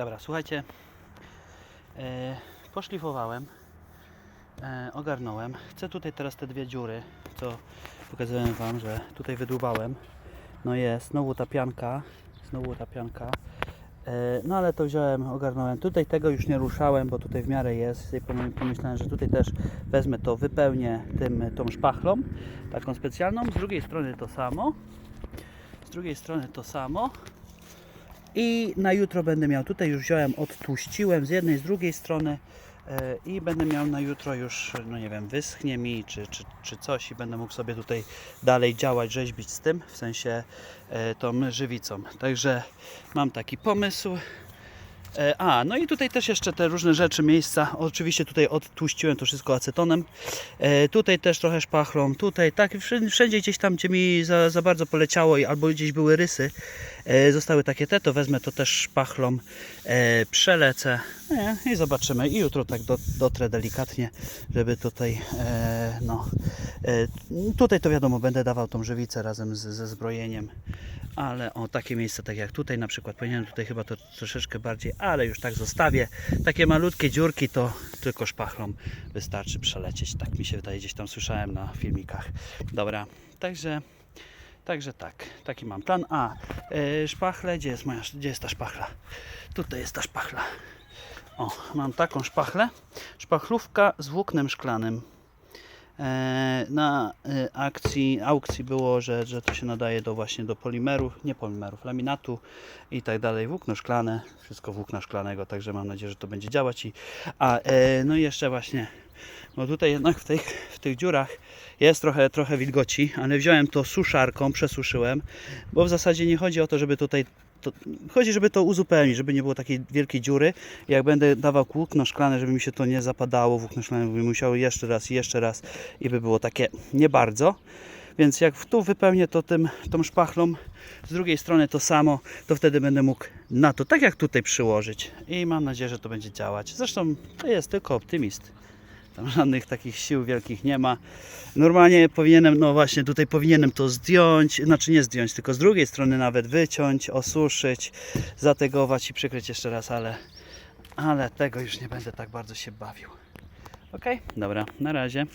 Dobra, słuchajcie. E, poszlifowałem. E, ogarnąłem. Chcę tutaj teraz te dwie dziury, co pokazałem Wam, że tutaj wydłubałem. No jest, znowu ta pianka. Znowu ta pianka. E, no ale to wziąłem, ogarnąłem. Tutaj tego już nie ruszałem, bo tutaj w miarę jest. Pomyślałem, że tutaj też wezmę to, wypełnię tym, tą szpachlą, taką specjalną. Z drugiej strony to samo. Z drugiej strony to samo. I na jutro będę miał, tutaj już wziąłem, odtłuściłem z jednej, z drugiej strony e, i będę miał na jutro już, no nie wiem, wyschnie mi czy, czy, czy coś i będę mógł sobie tutaj dalej działać, rzeźbić z tym, w sensie e, tą żywicą. Także mam taki pomysł. E, A, no i tutaj też jeszcze te różne rzeczy, miejsca. Oczywiście tutaj odtłuściłem to wszystko acetonem. Tutaj też trochę szpachlą. Tutaj tak, wszędzie, gdzieś tam, gdzie mi za, za bardzo poleciało albo gdzieś były rysy, zostały takie te, to wezmę to też szpachlą, e, przelecę. Nie, i zobaczymy. I jutro tak do, dotrę delikatnie, żeby tutaj, e, no, e, tutaj to wiadomo, będę dawał tą żywicę razem z, ze zbrojeniem. Ale o takie miejsce tak jak tutaj na przykład powinienem tutaj chyba to troszeczkę bardziej, ale już tak zostawię. Takie malutkie dziurki to tylko szpachlą wystarczy przelecieć, tak mi się wydaje, gdzieś tam słyszałem na filmikach. Dobra, także Także tak, taki mam plan. A, yy, szpachle, gdzie jest moja, gdzie jest ta szpachla? Tutaj jest ta szpachla. O, mam taką szpachlę. Szpachlówka z włóknem szklanym. E, na e, akcji, aukcji było, że, że to się nadaje do właśnie do polimerów, nie polimerów, laminatu i tak dalej, włókno szklane, wszystko włókna szklanego, także mam nadzieję, że to będzie działać i a e, no i jeszcze właśnie no tutaj jednak w tych, w tych dziurach jest trochę, trochę wilgoci, ale wziąłem to suszarką, przesuszyłem, bo w zasadzie nie chodzi o to, żeby tutaj to, chodzi, żeby to uzupełnić, żeby nie było takiej wielkiej dziury. Jak będę dawał włókno szklane, żeby mi się to nie zapadało, włókno szklane by musiało jeszcze raz i jeszcze raz i by było takie nie bardzo. Więc jak tu wypełnię to tym, tą szpachlą, z drugiej strony to samo, to wtedy będę mógł na to, tak jak tutaj przyłożyć. I mam nadzieję, że to będzie działać. Zresztą to jest tylko optymist. Tam żadnych takich sił wielkich nie ma. Normalnie powinienem, no właśnie tutaj powinienem to zdjąć, znaczy nie zdjąć, tylko z drugiej strony nawet wyciąć, osuszyć, zategować i przykryć jeszcze raz, ale, ale tego już nie będę tak bardzo się bawił. Ok, dobra, na razie.